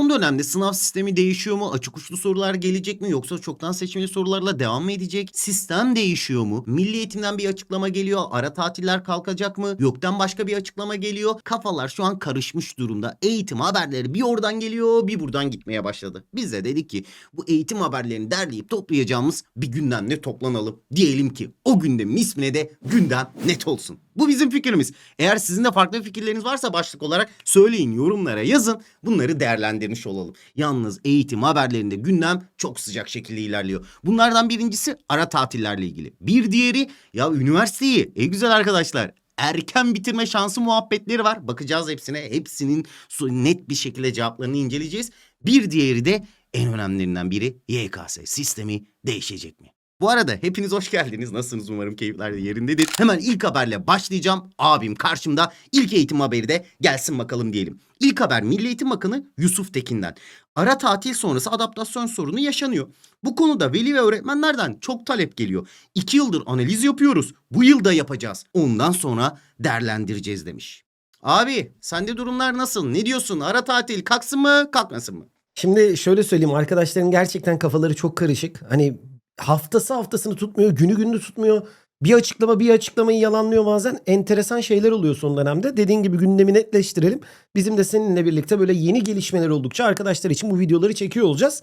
Son dönemde sınav sistemi değişiyor mu? Açık uçlu sorular gelecek mi? Yoksa çoktan seçmeli sorularla devam mı edecek? Sistem değişiyor mu? Milli eğitimden bir açıklama geliyor. Ara tatiller kalkacak mı? Gökten başka bir açıklama geliyor. Kafalar şu an karışmış durumda. Eğitim haberleri bir oradan geliyor bir buradan gitmeye başladı. Biz de dedik ki bu eğitim haberlerini derleyip toplayacağımız bir gündemle toplanalım. Diyelim ki o gündemin ismine de gündem net olsun. Bu bizim fikrimiz. Eğer sizin de farklı fikirleriniz varsa başlık olarak söyleyin yorumlara yazın. Bunları değerlendirmiş olalım. Yalnız eğitim haberlerinde gündem çok sıcak şekilde ilerliyor. Bunlardan birincisi ara tatillerle ilgili. Bir diğeri ya üniversiteyi. E güzel arkadaşlar erken bitirme şansı muhabbetleri var. Bakacağız hepsine. Hepsinin net bir şekilde cevaplarını inceleyeceğiz. Bir diğeri de en önemlilerinden biri YKS sistemi değişecek mi? Bu arada hepiniz hoş geldiniz. Nasılsınız umarım keyifler de yerindedir. Hemen ilk haberle başlayacağım. Abim karşımda ilk eğitim haberi de gelsin bakalım diyelim. İlk haber Milli Eğitim Bakanı Yusuf Tekin'den. Ara tatil sonrası adaptasyon sorunu yaşanıyor. Bu konuda veli ve öğretmenlerden çok talep geliyor. İki yıldır analiz yapıyoruz. Bu yılda yapacağız. Ondan sonra değerlendireceğiz demiş. Abi sende durumlar nasıl? Ne diyorsun? Ara tatil kalksın mı kalkmasın mı? Şimdi şöyle söyleyeyim arkadaşların gerçekten kafaları çok karışık. Hani haftası haftasını tutmuyor, günü gününü tutmuyor. Bir açıklama bir açıklamayı yalanlıyor bazen. Enteresan şeyler oluyor son dönemde. Dediğin gibi gündemi netleştirelim. Bizim de seninle birlikte böyle yeni gelişmeler oldukça arkadaşlar için bu videoları çekiyor olacağız.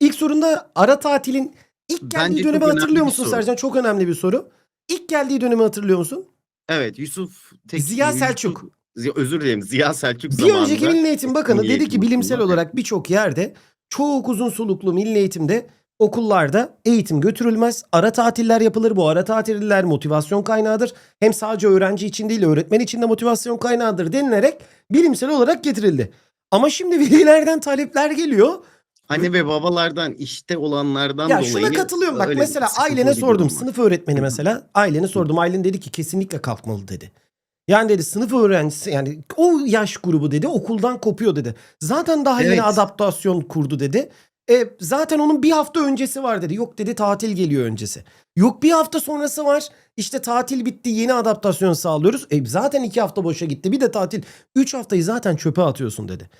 İlk sorunda ara tatilin ilk geldiği Bence dönemi hatırlıyor bir musun soru. Sercan? Çok önemli bir soru. İlk geldiği dönemi hatırlıyor musun? Evet Yusuf Tekin. Ziya Yusuf- Selçuk. Ziya- özür dilerim Ziya Selçuk Bir zamanında. önceki Milli Eğitim Bakanı Milli dedi Eğitim ki bilimsel olarak birçok yerde çok uzun soluklu milli eğitimde okullarda eğitim götürülmez. Ara tatiller yapılır. Bu ara tatiller motivasyon kaynağıdır. Hem sadece öğrenci için değil öğretmen için de motivasyon kaynağıdır denilerek bilimsel olarak getirildi. Ama şimdi velilerden talepler geliyor. Anne ve babalardan işte olanlardan Ya dolayı. şuna katılıyorum bak mesela ailene sordum var. sınıf öğretmeni mesela ailene sordum ailen dedi ki kesinlikle kalkmalı dedi. Yani dedi sınıf öğrencisi yani o yaş grubu dedi okuldan kopuyor dedi. Zaten daha Evet. yeni adaptasyon kurdu dedi. E, zaten onun bir hafta öncesi var dedi. Yok dedi tatil geliyor öncesi. Yok bir hafta sonrası var. İşte tatil bitti yeni adaptasyon sağlıyoruz. E, zaten iki hafta boşa gitti. Bir de tatil. Üç haftayı zaten çöpe atıyorsun dedi.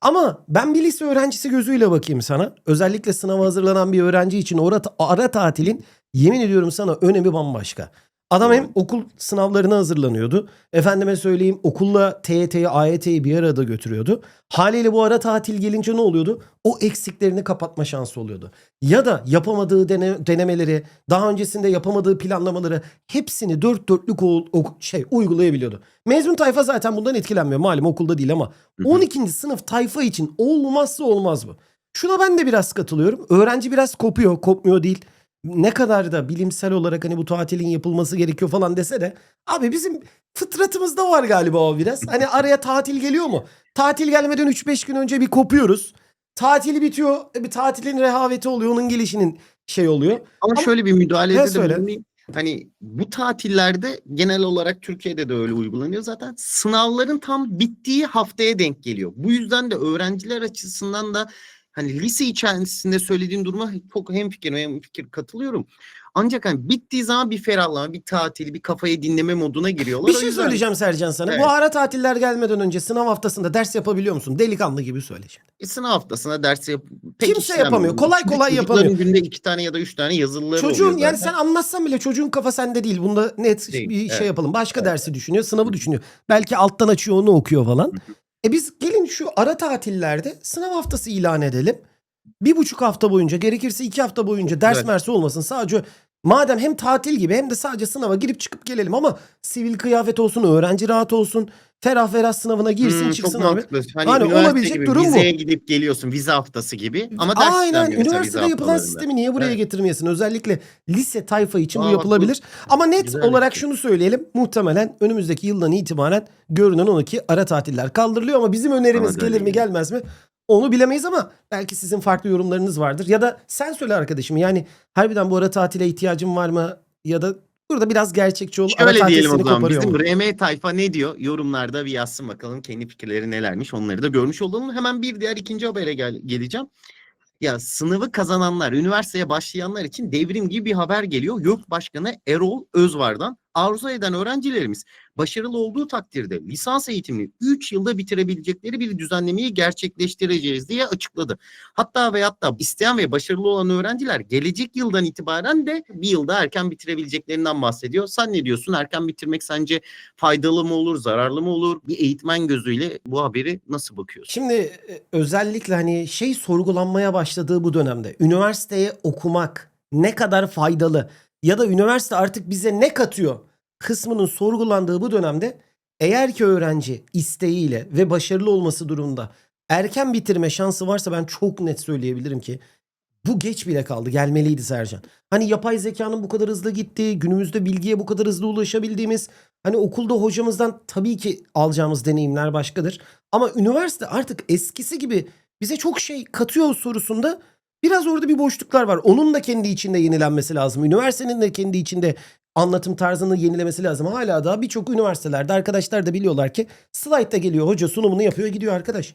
Ama ben bir lise öğrencisi gözüyle bakayım sana. Özellikle sınava hazırlanan bir öğrenci için ora, ara tatilin yemin ediyorum sana önemi bambaşka. Adam hem okul sınavlarına hazırlanıyordu. Efendime söyleyeyim okulla TYT'yi, AYT'yi bir arada götürüyordu. Haliyle bu ara tatil gelince ne oluyordu? O eksiklerini kapatma şansı oluyordu. Ya da yapamadığı dene- denemeleri, daha öncesinde yapamadığı planlamaları hepsini dört dörtlük o, o- şey uygulayabiliyordu. Mezun tayfa zaten bundan etkilenmiyor. Malum okulda değil ama Hı hı. 12. sınıf tayfa için olmazsa olmaz bu. Şuna ben de biraz katılıyorum. Öğrenci biraz kopuyor, kopmuyor değil. Ne kadar da bilimsel olarak hani bu tatilin yapılması gerekiyor falan dese de abi bizim fıtratımızda var galiba o biraz. Hani araya tatil geliyor mu? Tatil gelmeden 3-5 gün önce bir kopuyoruz. Tatili bitiyor. e, Bir tatilin rehaveti oluyor. Onun gelişinin şey oluyor. Ama, Ama- şöyle bir müdahalede Ha, de bulunayım. Hani bu tatillerde genel olarak Türkiye'de de öyle uygulanıyor zaten. Sınavların tam bittiği haftaya denk geliyor. Bu yüzden de öğrenciler açısından da hani lise içerisinde söylediğin duruma çok hemfikir hemfikir katılıyorum. Ancak hani bittiği zaman bir ferahlama, bir tatil, bir kafayı dinleme moduna giriyorlar. Bir O şey yüzden- söyleyeceğim Sercan sana. Evet. Bu ara tatiller gelmeden önce sınav haftasında ders yapabiliyor musun? Delikanlı gibi söyle şimdi. E, sınav haftasına ders yap pek Kimse yapamıyor. Kolay kolay yapamıyor. günde iki tane ya da üç tane yazılıları Çocuğun oluyor yani sen anlatsan bile çocuğun kafa sende değil. Bunda net Değil, bir şey evet. yapalım. Başka dersi düşünüyor, sınavı düşünüyor. Belki alttan açıyor onu okuyor falan. E biz gelin şu ara tatillerde sınav haftası ilan edelim. Bir buçuk hafta boyunca gerekirse iki hafta boyunca ders Evet. mersi olmasın. Sadece madem hem tatil gibi hem de sadece sınava girip çıkıp gelelim ama sivil kıyafet olsun, öğrenci rahat olsun. Ferah ferah sınavına girsin Hmm, çıksın çok abi. mantıklı. Hani, Hani üniversite olabilecek gibi durum bu. vizeye gidip geliyorsun vize haftası gibi ama ders Aynen mesela üniversitede vize yapılan haftalarında. sistemi niye buraya Evet. getirmeyesin? Özellikle lise tayfa için bu Aa, bak bu yapılabilir. Ama net güzel bir olarak şunu söyleyelim. Muhtemelen önümüzdeki yıldan itibaren görünen o ki ara tatiller kaldırılıyor ama bizim önerimiz Bana da öyle gelir mi geliyor. gelmez mi? Onu bilemeyiz ama belki sizin farklı yorumlarınız vardır. Ya da sen söyle arkadaşım yani harbiden bu ara tatile ihtiyacın var mı? Ya da burada biraz gerçekçi ol. Şöyle diyelim o zaman bizim mu? RM tayfa ne diyor? Yorumlarda bir yazsın bakalım kendi fikirleri nelermiş onları da görmüş olalım. Hemen bir diğer ikinci habere gel- geleceğim. Ya sınavı kazananlar, üniversiteye başlayanlar için devrim gibi bir haber geliyor. YÖK Başkanı Erol Özvar'dan. Arzu eden öğrencilerimiz başarılı olduğu takdirde lisans eğitimini 3 yılda bitirebilecekleri bir düzenlemeyi gerçekleştireceğiz diye açıkladı. Hatta ve hatta isteyen ve başarılı olan öğrenciler gelecek yıldan itibaren de bir yılda erken bitirebileceklerinden bahsediyor. Sen ne diyorsun? Erken bitirmek sence faydalı mı olur, zararlı mı olur? Bir eğitmen gözüyle bu haberi nasıl bakıyorsun? Şimdi e, özellikle hani şey sorgulanmaya başladığı bu dönemde üniversiteye okumak ne kadar faydalı ya da üniversite artık bize ne katıyor kısmının sorgulandığı bu dönemde eğer ki öğrenci isteğiyle ve başarılı olması durumunda erken bitirme şansı varsa ben çok net söyleyebilirim ki bu geç bile kaldı. Gelmeliydi Sercan. Hani yapay zekanın bu kadar hızlı gittiği, günümüzde bilgiye bu kadar hızlı ulaşabildiğimiz, hani okulda hocamızdan tabii ki alacağımız deneyimler başkadır. Ama üniversite artık eskisi gibi bize çok şey katıyor sorusunda biraz orada bir boşluklar var. Onun da kendi içinde yenilenmesi lazım. Üniversitenin de kendi içinde anlatım tarzını yenilemesi lazım. Hala daha birçok üniversitelerde arkadaşlar da biliyorlar ki slaytta geliyor hoca sunumunu yapıyor gidiyor arkadaş.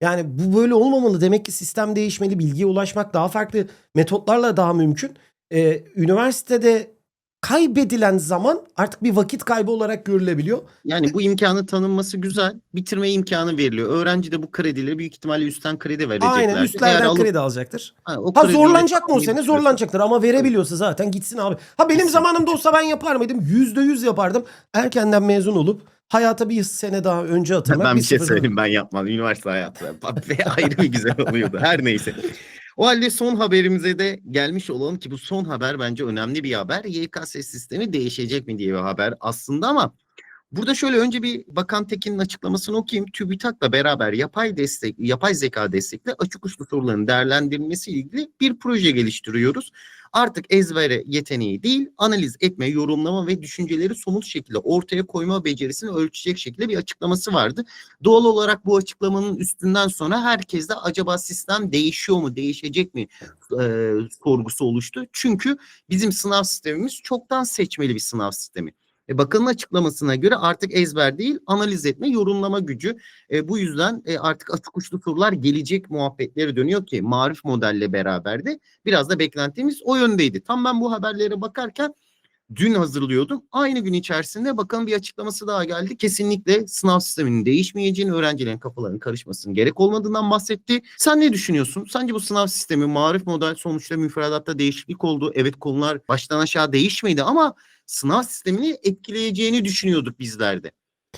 Yani bu böyle olmamalı. Demek ki sistem değişmeli. Bilgiye ulaşmak daha farklı metotlarla daha mümkün. Ee, üniversitede kaybedilen zaman artık bir vakit kaybı olarak görülebiliyor. Yani bu imkanı tanınması güzel. Bitirme imkanı veriliyor. Öğrenci de bu kredileri büyük ihtimalle üstten kredi verecekler. Aynen Eğer üstlerden alıp- kredi alacaktır. Ha, o Ha zorlanacak mı o sene? Zorlanacaktır ama verebiliyorsa zaten gitsin abi. Ha benim zamanımda olsa ben yapar mıydım? Yüzde yüz yapardım. Erkenden mezun olup hayata bir sene daha önce atılmak. Ben bir şey söyleyeyim ben yapmadım. Üniversite hayatı ayrı bir güzel oluyordu. Her neyse. O halde son haberimize de gelmiş olalım ki bu son haber bence önemli bir haber. YKS sistemi değişecek mi diye bir haber aslında ama burada şöyle önce bir Bakan Tekin'in açıklamasını okuyayım. TÜBİTAK'la beraber yapay destek, yapay zeka destekli açık uçlu soruların değerlendirilmesi ilgili bir proje geliştiriyoruz. Artık ezbere yeteneği değil, analiz etme, yorumlama ve düşünceleri somut şekilde ortaya koyma becerisini ölçecek şekilde bir açıklaması vardı. Doğal olarak bu açıklamanın üstünden sonra herkes de acaba sistem değişiyor mu, değişecek mi e, sorgusu oluştu. Çünkü bizim sınav sistemimiz çoktan seçmeli bir sınav sistemi. E, bakanın açıklamasına göre artık ezber değil, analiz etme, yorumlama gücü. E, bu yüzden e, artık açık uçlu sorular gelecek muhabbetleri dönüyor ki marif modelle beraber de biraz da beklentimiz o yöndeydi. Tam ben bu haberlere bakarken dün hazırlıyordum. Aynı gün içerisinde bakanın bir açıklaması daha geldi. Kesinlikle sınav sisteminin değişmeyeceğini, öğrencilerin kafalarının karışmasının gerek olmadığından bahsetti. Sen ne düşünüyorsun? Sence bu sınav sistemi marif model sonuçta müfredatta değişiklik oldu. Evet konular baştan aşağı değişmedi ama sınav sistemini etkileyeceğini düşünüyorduk bizler de.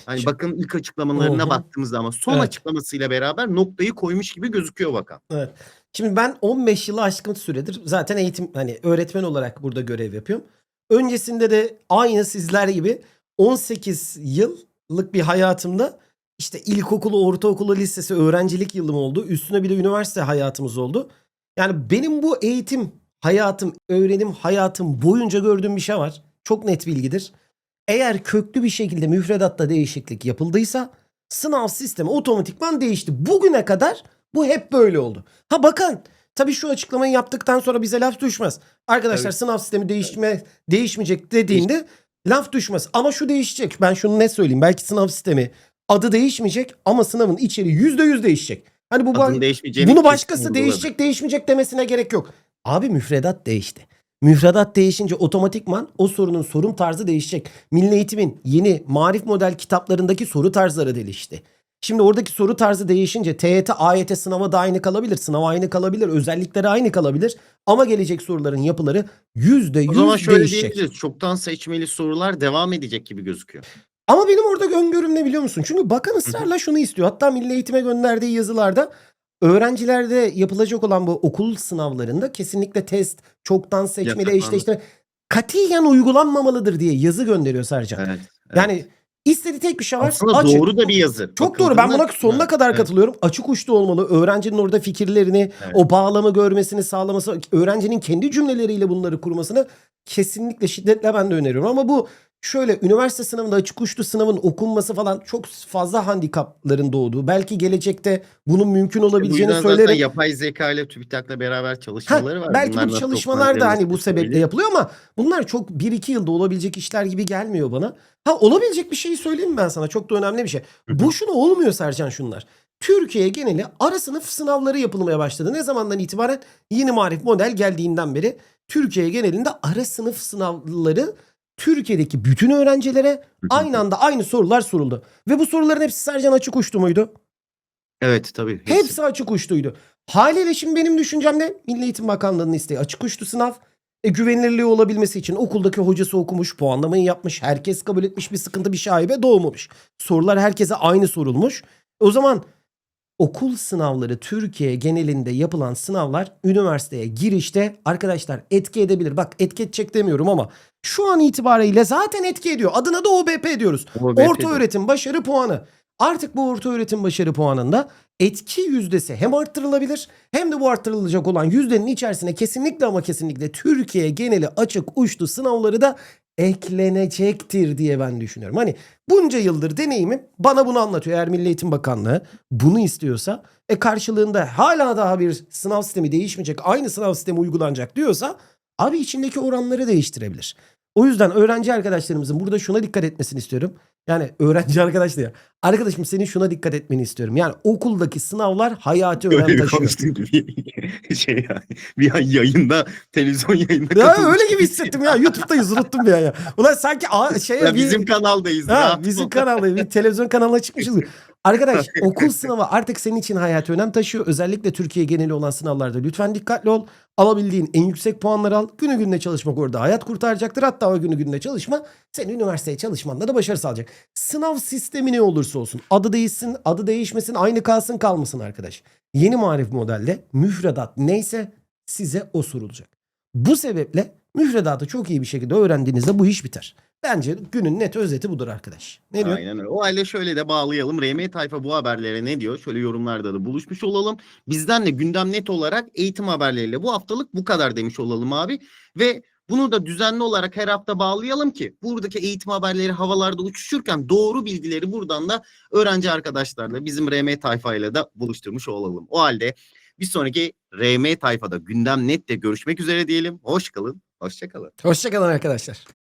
Hani bakın ilk açıklamalarına hı. baktığımızda ama son Evet. açıklamasıyla beraber noktayı koymuş gibi gözüküyor bakan. Evet. Şimdi ben 15 yılı aşkın süredir zaten eğitim hani öğretmen olarak burada görev yapıyorum. Öncesinde de aynı sizler gibi 18 yıllık bir hayatımda işte ilkokulu, ortaokulu, lisesi, öğrencilik yılım oldu. Üstüne bir de üniversite hayatımız oldu. Yani benim bu eğitim hayatım, öğrenim hayatım boyunca gördüğüm bir şey var. Çok net bilgidir. Eğer köklü bir şekilde müfredatta değişiklik yapıldıysa sınav sistemi otomatikman değişti. Bugüne kadar bu hep böyle oldu. Ha bakın tabii şu açıklamayı yaptıktan sonra bize laf düşmez. Arkadaşlar Tabii. sınav sistemi değişme değişmeyecek dediğinde laf düşmez. Ama şu değişecek. Ben şunu ne söyleyeyim. Belki sınav sistemi adı değişmeyecek ama sınavın içeriği yüzde yüz değişecek. Hani bu değişmeyeceğini bunu başkası vurguladı. değişecek değişmeyecek demesine gerek yok. Abi müfredat değişti. Müfredat değişince otomatikman o sorunun sorum tarzı değişecek. Milli Eğitim'in yeni marif model kitaplarındaki soru tarzları değişti. Şimdi oradaki soru tarzı değişince TYT, AYT sınava da aynı kalabilir. Sınav aynı kalabilir. Özellikleri aynı kalabilir. Ama gelecek soruların yapıları yüzde O zaman yüz şöyle değişecek. diyebiliriz. Çoktan seçmeli sorular devam edecek gibi gözüküyor. Ama benim orada öngörüm ne biliyor musun? Çünkü bakan ısrarla şunu istiyor. Hatta Milli Eğitim'e gönderdiği yazılarda öğrencilerde yapılacak olan bu okul sınavlarında kesinlikle test, çoktan seçmeli, eşleştirme katiyen uygulanmamalıdır diye yazı gönderiyor Sercan. Evet. evet. Yani istediği tek bir şey var. Aslında açık. doğru da bir yazı. Çok doğru. Ben buna sonuna Evet, kadar evet. katılıyorum. Açık uçlu olmalı. Öğrencinin orada fikirlerini, Evet. o bağlamı görmesini sağlaması, öğrencinin kendi cümleleriyle bunları kurmasını kesinlikle şiddetle ben de öneriyorum. Ama bu şöyle üniversite sınavında açık uçlu sınavın okunması falan çok fazla handikapların doğduğu. Belki gelecekte bunun mümkün Bu olabileceğini zaten söyleyerek yapay zeka ile TÜBİTAK'la beraber çalışmaları var. belki Bunlar bu nasıl çalışmalar da hani bu sebeple söyleyeyim. yapılıyor ama bunlar çok 1-2 yılda olabilecek işler gibi gelmiyor bana. Ha olabilecek bir şeyi söyleyeyim mi ben sana? Çok da önemli bir şey. Boşuna olmuyor Sercan şunlar. Türkiye geneli ara sınıf sınavları yapılmaya başladı. Ne zamandan itibaren yeni marif model geldiğinden beri Türkiye genelinde ara sınıf sınavları Türkiye'deki bütün öğrencilere aynı anda aynı sorular soruldu. Ve bu soruların hepsi Sercan açık uçtu muydu? Evet tabii. Hepsi açık uçtuydu. Haliyle şimdi benim düşüncem ne? Milli Eğitim Bakanlığı'nın isteği açık uçtu sınav. E, güvenilirliği olabilmesi için okuldaki hocası okumuş, puanlamayı yapmış, herkes kabul etmiş bir sıkıntı bir şaibe doğmamış. Sorular herkese aynı sorulmuş. O zaman okul sınavları Türkiye genelinde yapılan sınavlar üniversiteye girişte arkadaşlar etki edebilir. Bak etki edecek demiyorum ama şu an itibariyle zaten etki ediyor. Adına da OBP diyoruz. Orta öğretim başarı puanı. Artık bu orta öğretim başarı puanında etki yüzdesi hem arttırılabilir hem de bu arttırılacak olan yüzdenin içerisine kesinlikle ama kesinlikle Türkiye geneli açık uçtu sınavları da eklenecektir diye ben düşünüyorum. Hani bunca yıldır deneyimim bana bunu anlatıyor. Eğer Milli Eğitim Bakanlığı bunu istiyorsa e karşılığında hala daha bir sınav sistemi değişmeyecek aynı sınav sistemi uygulanacak diyorsa abi içindeki oranları değiştirebilir. O yüzden öğrenci arkadaşlarımızın burada şuna dikkat etmesini istiyorum. Yani öğrenci arkadaş da ya. Arkadaşım senin şuna dikkat etmeni istiyorum. Yani okuldaki sınavlar hayati önem taşıyor. Bir şey yani. Bir an yayında, televizyon yayında Ya öyle gibi hissettim ya. YouTube'dayız unuttum bir an ya. Ulan sanki a, şey Ya bir- bizim kanaldayız. Ha, rahat bizim ol. kanalda bir televizyon kanalına çıkmışız. Arkadaş okul sınavı artık senin için hayati önem taşıyor. Özellikle Türkiye geneli olan sınavlarda lütfen dikkatli ol. Alabildiğin en yüksek puanları al. Günü gününe çalışmak orada hayat kurtaracaktır. Hatta o günü gününe çalışma senin üniversiteye çalışmanda da başarı sağlayacak. Sınav sistemi ne olursa olsun adı değişsin, adı değişmesin, aynı kalsın kalmasın arkadaş. Yeni marif modelde müfredat neyse size o sorulacak. Bu sebeple müfredatı çok iyi bir şekilde öğrendiğinizde bu iş biter. Bence günün net özeti budur arkadaş. Ne diyor? Aynen öyle. O halde şöyle de bağlayalım. RM Tayfa bu haberlere ne diyor? Şöyle yorumlarda da buluşmuş olalım. Bizden de gündem net olarak eğitim haberleriyle bu haftalık bu kadar demiş olalım abi. Ve bunu da düzenli olarak her hafta bağlayalım ki buradaki eğitim haberleri havalarda uçuşurken doğru bilgileri buradan da öğrenci arkadaşlarla bizim RM Tayfa'yla da buluşturmuş olalım. O halde bir sonraki RM Tayfa'da gündem nette görüşmek üzere diyelim. Hoş kalın, hoşça kalın. Hoşçakalın arkadaşlar.